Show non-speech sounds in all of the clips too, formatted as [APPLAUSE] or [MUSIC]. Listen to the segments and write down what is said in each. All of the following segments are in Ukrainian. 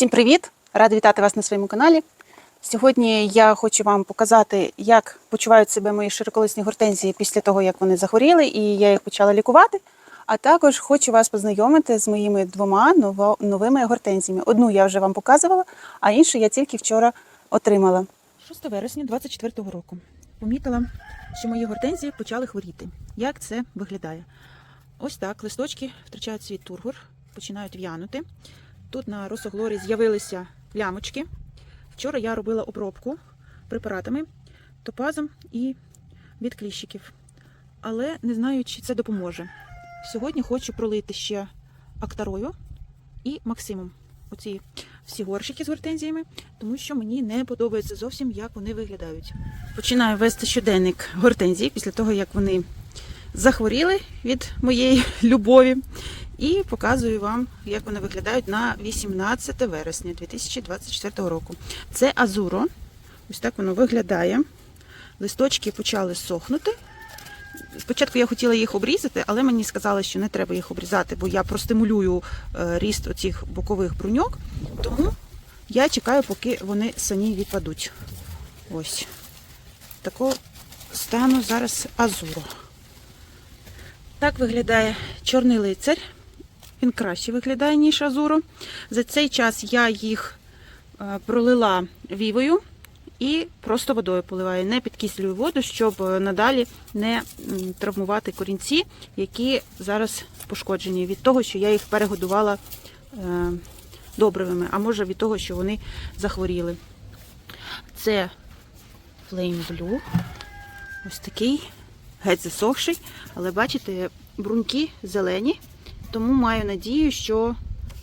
Всім привіт! Рада вітати вас на своєму каналі. Сьогодні я хочу вам показати, як почувають себе мої широколисні гортензії після того, як вони захворіли, і я їх почала лікувати. А також хочу вас познайомити з моїми двома новими гортензіями. Одну я вже вам показувала, а іншу я тільки вчора отримала. 6 вересня 2024 року помітила, що мої гортензії почали хворіти. Як це виглядає? Ось так листочки втрачають свій тургор, починають в'янути. Тут на росоглорі з'явилися плямочки. Вчора я робила обробку препаратами, топазом і від кліщиків. Але не знаю, чи це допоможе. Сьогодні хочу пролити ще актарою і максимум. Оці всі горщики з гортензіями, тому що мені не подобається зовсім, як вони виглядають. Починаю вести щоденник гортензій після того, як вони захворіли від моєї [LAUGHS] любові. І показую вам, як вони виглядають на 18 вересня 2024 року. Це азуро. Ось так воно виглядає. Листочки почали сохнути. Спочатку я хотіла їх обрізати, але мені сказали, що не треба їх обрізати, бо я простимулюю е, ріст оцих бокових бруньок. Тому я чекаю, поки вони самі відпадуть. Ось. Такого стану зараз азуро. Так виглядає чорний лицар. Він краще виглядає, ніж азуро. За цей час я їх е, пролила вівою і просто водою поливаю. Не підкислюю воду, щоб е, надалі не травмувати корінці, які зараз пошкоджені від того, що я їх перегодувала е, добривими, а може від того, що вони захворіли. Це Flame Blue. Ось такий, геть засохший, але бачите, бруньки зелені. Тому маю надію, що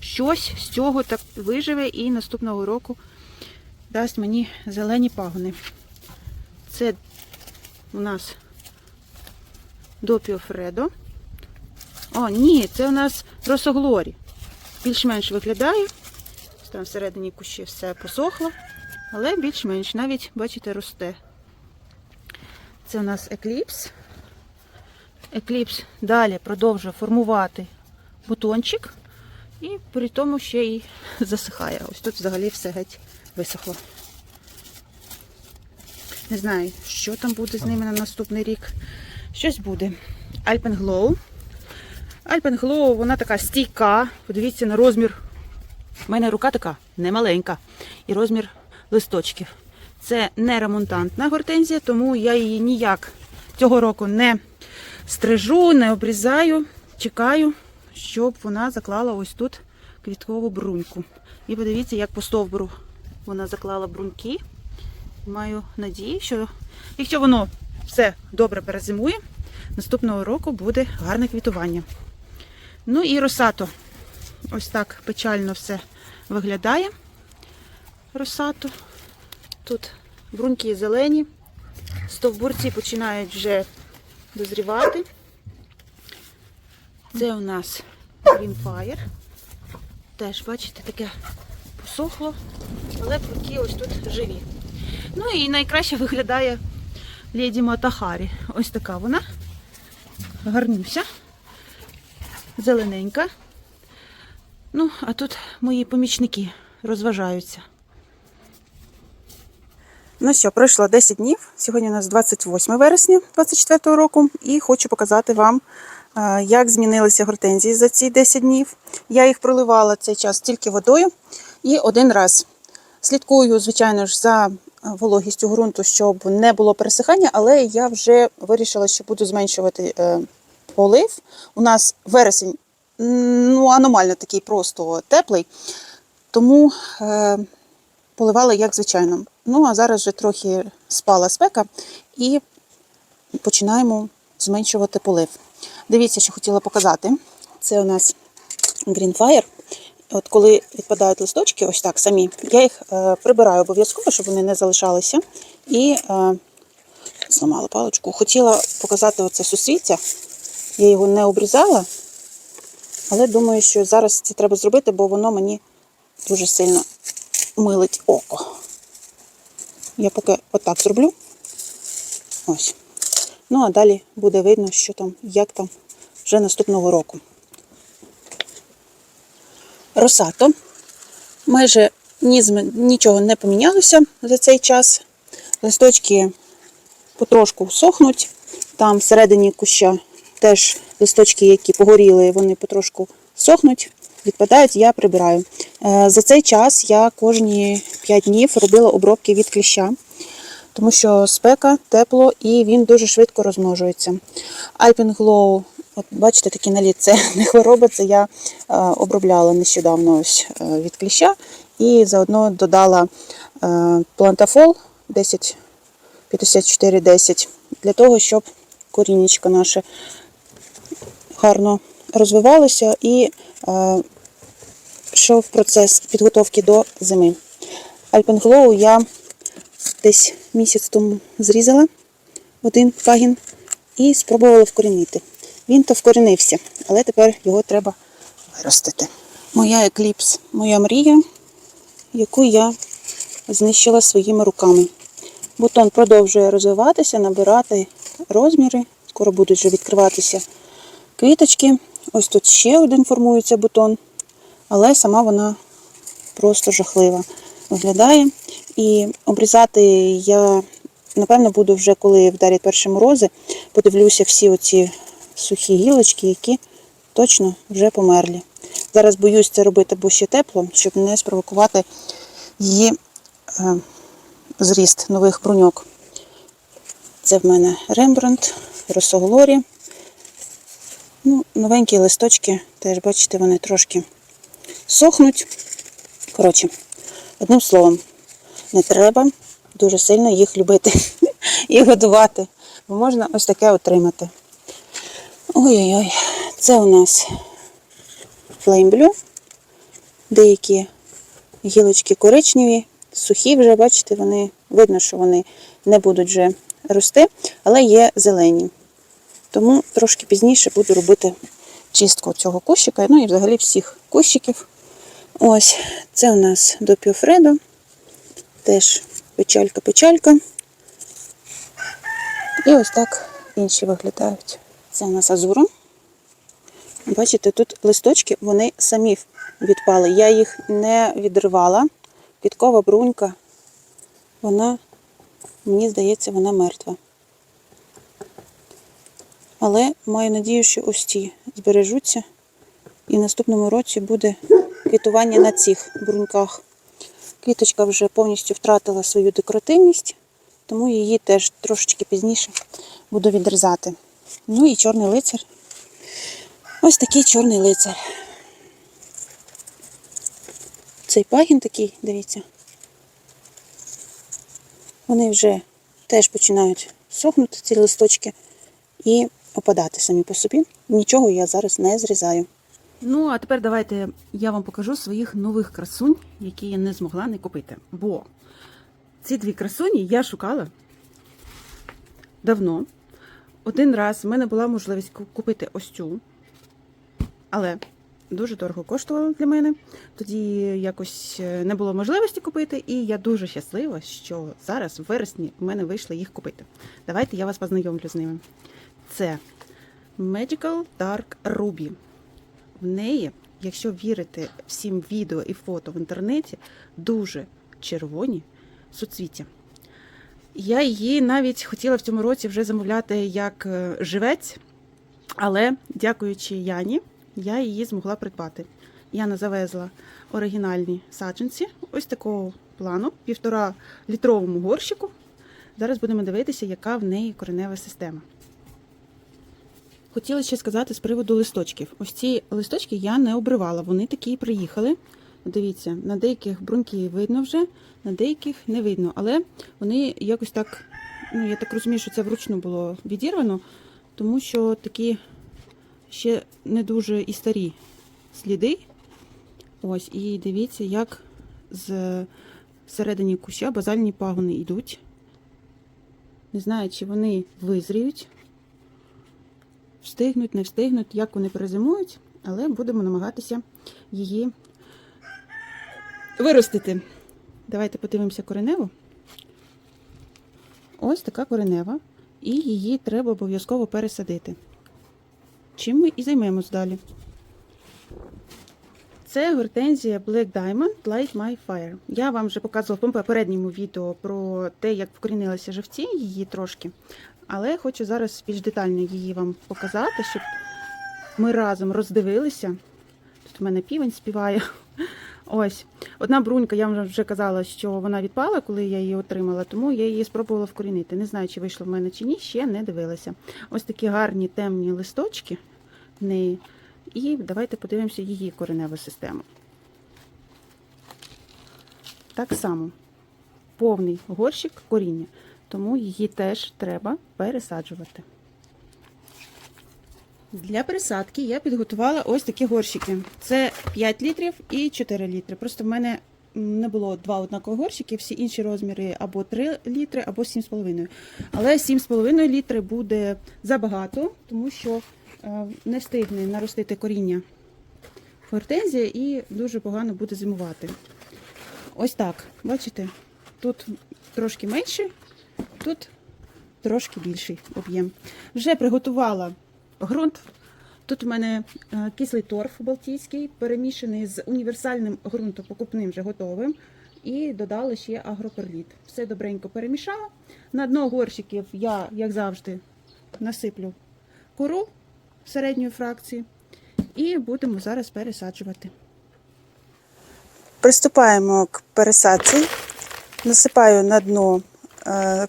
щось з цього так виживе і наступного року дасть мені зелені пагони. Це у нас Допіо Фредо. О, ні, це у нас Росоглорі. Більш-менш виглядає. Там всередині кущі все посохло, але більш-менш навіть, бачите, росте. Це у нас екліпс. Екліпс далі продовжує формувати бутончик і при тому ще й засихає. Ось тут взагалі все геть висохло. Не знаю, що там буде з ними на наступний рік. Щось буде. Alpenglow. Alpenglow, вона така стійка. Подивіться на розмір. У мене рука така немаленька. І розмір листочків. Це не ремонтантна гортензія, тому я її ніяк цього року не стрижу, не обрізаю. Чекаю, щоб вона заклала ось тут квіткову бруньку. І подивіться, як по стовбуру вона заклала бруньки. Маю надію, що якщо воно все добре перезимує, наступного року буде гарне квітування. Ну і росато. Ось так печально все виглядає. Росато. Тут бруньки зелені, стовбурці починають вже дозрівати. Це у нас Greenfire. Теж, бачите, таке посохло, але бруньки ось тут живі. Ну і найкраще виглядає Леді Матахарі. Ось така вона. Гарнюся. Зелененька. Ну, а тут мої помічники розважаються. Ну що, пройшло 10 днів. Сьогодні у нас 28 вересня 2024 року, і хочу показати вам, як змінилися гортензії за ці 10 днів. Я їх проливала цей час тільки водою і один раз. Слідкую, звичайно ж, за е, вологістю ґрунту, щоб не було пересихання, але я вже вирішила, що буду зменшувати е, полив. У нас вересень ну, аномально такий просто теплий, тому е, поливала як звичайно. Ну, а зараз вже трохи спала спека і починаємо зменшувати полив. Дивіться, що хотіла показати. Це у нас Greenfire. От коли відпадають листочки, ось так самі, я їх е, прибираю обов'язково, щоб вони не залишалися. І е, зламала паличку. Хотіла показати оце сусвіття. Я його не обрізала, але думаю, що зараз це треба зробити, бо воно мені дуже сильно милить око. Я поки отак зроблю. Ось. Ну, а далі буде видно, що там, як там вже наступного року. Росато. Майже нічого не помінялося за цей час. Листочки потрошку сохнуть. Там всередині куща теж листочки, які погоріли, вони потрошку сохнуть, відпадають, я прибираю. Е, За цей час я кожні 5 днів робила обробки від кліща, тому що спека, тепло і він дуже швидко розмножується. Alpine Glow, от бачите, такий наліт, це [LAUGHS] не хвороба, це я е, обробляла нещодавно ось, е, від кліща і заодно додала е, плантафол 10 54-10 для того, щоб корінечко наше гарно розвивалося і йшов процес підготовки до зими. Альпенглоу я десь місяць тому зрізала один пагін і спробувала вкорінити. Він то вкорінився, але тепер його треба виростити. Моя екліпс, моя мрія, яку я знищила своїми руками. Бутон продовжує розвиватися, набирати розміри. Скоро будуть вже відкриватися квіточки. Ось тут ще один формується бутон, але сама вона просто жахлива виглядає. І обрізати я, напевно, буду вже коли вдарять перші морози, подивлюся всі оці сухі гілочки, які точно вже померлі. Зараз боюсь це робити, бо ще тепло, щоб не спровокувати її е, зріст нових бруньок. Це в мене Рембрандт, Росоглорі. Ну, новенькі листочки, теж, бачите, вони трошки сохнуть. Коротше, одним словом, не треба дуже сильно їх любити [LAUGHS] і годувати, бо можна ось таке отримати. Ой-ой-ой, це у нас Blue. Деякі гілочки коричневі, сухі вже, бачите, вони видно, що вони не будуть вже рости, але є зелені. Тому трошки пізніше буду робити чистку цього кущика, ну і взагалі всіх кущиків. Ось, це у нас до Піофредо. Теж печалька-печалька. І ось так інші виглядають. Це у нас азура. Бачите, тут листочки, вони самі відпали. Я їх не відривала. Підкова брунька, вона, мені здається, вона мертва. Але маю надію, що ось ці збережуться. І в наступному році буде квітування на цих бруньках. Квіточка вже повністю втратила свою декоративність, тому її теж трошечки пізніше буду відрізати. Ну і чорний лицар. Ось такий чорний лицар. Цей пагін такий, дивіться. Вони вже теж починають сохнути, ці листочки, і опадати самі по собі. Нічого я зараз не зрізаю. Ну, а тепер давайте я вам покажу своїх нових красунь, які я не змогла не купити. Бо ці дві красуні я шукала давно. Один раз в мене була можливість купити ось цю, але дуже дорого коштувало для мене. Тоді якось е, не було можливості купити, і я дуже щаслива, що зараз в вересні в мене вийшло їх купити. Давайте я вас познайомлю з ними. Це Magical Dark Ruby. В неї, якщо вірити всім відео і фото в інтернеті, дуже червоні суцвіття. Я її навіть хотіла в цьому році вже замовляти як е, живець, але дякуючи Яні, я її змогла придбати. Яна завезла оригінальні саджанці, ось такого плану, півтора літровому горщику. Зараз будемо дивитися, яка в неї коренева система. Хотіла ще сказати з приводу листочків. Ось ці листочки я не обривала, вони такі приїхали. Дивіться, на деяких бруньки видно вже, на деяких не видно. Але вони якось так, ну я так розумію, що це вручну було відірвано, тому що такі ще не дуже і старі сліди. Ось, і дивіться, як з середині куща базальні пагони йдуть. Не знаю, чи вони визріють встигнуть, не встигнуть, як вони перезимують, але будемо намагатися її виростити. Давайте подивимося кореневу. Ось така коренева, і її треба обов'язково пересадити. Чим ми і займемось далі. Це гортензія Black Diamond Light My Fire. Я вам вже показувала в попередньому відео про те, як вкорінилися живці, її трошки. Але хочу зараз більш детально її вам показати, щоб ми разом роздивилися. Тут у мене півень співає. Ось. Одна брунька, я вам вже казала, що вона відпала, коли я її отримала, тому я її спробувала вкорінити. Не знаю, чи вийшло в мене чи ні, ще не дивилася. Ось такі гарні темні листочки в неї. І давайте подивимося її кореневу систему. Так само повний горщик коріння, тому її теж треба пересаджувати. Для пересадки я підготувала ось такі горщики. Це 5 літрів і 4 літри. Просто в мене не було два однакові горщики, всі інші розміри або 3 літри, або 7,5. Але 7,5 літри буде забагато, тому що е, не встигне наростити коріння гортензія і дуже погано буде зимувати. Ось так, бачите, тут трошки менше, тут трошки більший об'єм. Вже приготувала ґрунт. Тут у мене е, кислий торф балтійський, перемішаний з універсальним ґрунтом покупним вже готовим. І додала ще агроперліт. Все добренько перемішала. На дно горщиків я, як завжди, насиплю кору середньої фракції. І будемо зараз пересаджувати. Приступаємо к пересадці. Насипаю на дно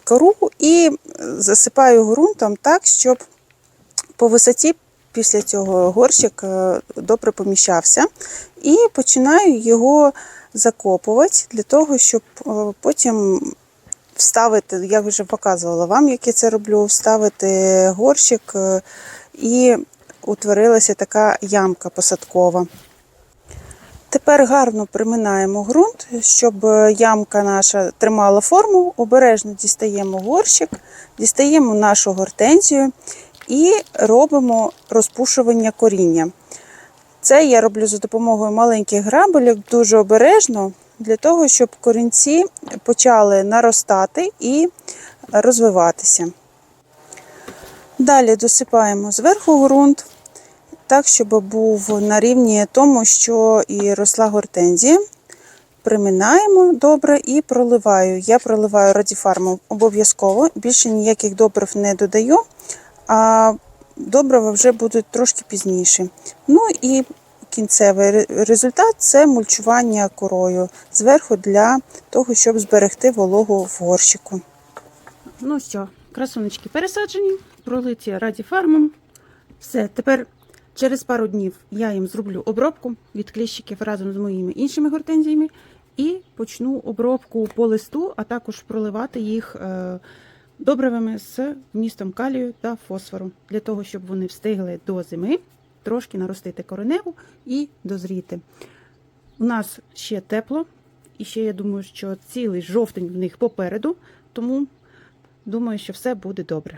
кору і засипаю ґрунтом так, щоб по висоті після цього горщик е, добре поміщався. І починаю його закопувати для того, щоб е, потім вставити, я вже показувала вам, як я це роблю, вставити горщик е, і утворилася така ямка посадкова. Тепер гарно приминаємо ґрунт, щоб ямка наша тримала форму. Обережно дістаємо горщик, дістаємо нашу гортензію і робимо розпушування коріння. Це я роблю за допомогою маленьких грабелів дуже обережно, для того, щоб корінці почали наростати і розвиватися. Далі досипаємо зверху ґрунт, так, щоб був на рівні тому, що і росла гортензія. Приминаємо добре і проливаю. Я проливаю радіфарму обов'язково, більше ніяких добрив не додаю, а добрива вже будуть трошки пізніше. Ну і кінцевий результат це мульчування корою зверху для того, щоб зберегти вологу в горщику. Ну що, красунечки пересаджені, пролиті радіфармом. Все, тепер через пару днів я їм зроблю обробку від кліщиків разом з моїми іншими гортензіями і почну обробку по листу, а також проливати їх е, добривами з вмістом калію та фосфору, для того, щоб вони встигли до зими трошки наростити кореневу і дозріти. У нас ще тепло, і ще я думаю, що цілий жовтень в них попереду, тому думаю, що все буде добре.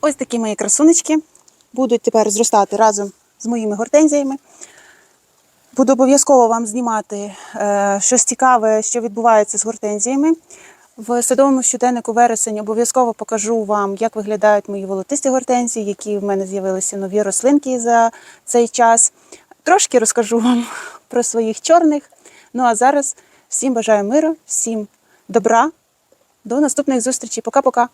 Ось такі мої красунечки будуть тепер зростати разом з моїми гортензіями. Буду обов'язково вам знімати е, щось цікаве, що відбувається з гортензіями. В садовому щоденнику вересень обов'язково покажу вам, як виглядають мої волотисті гортензії, які в мене з'явилися нові рослинки за цей час. Трошки розкажу вам [LAUGHS] про своїх чорних. Ну а зараз всім бажаю миру, всім добра. До наступних зустрічей. Пока-пока.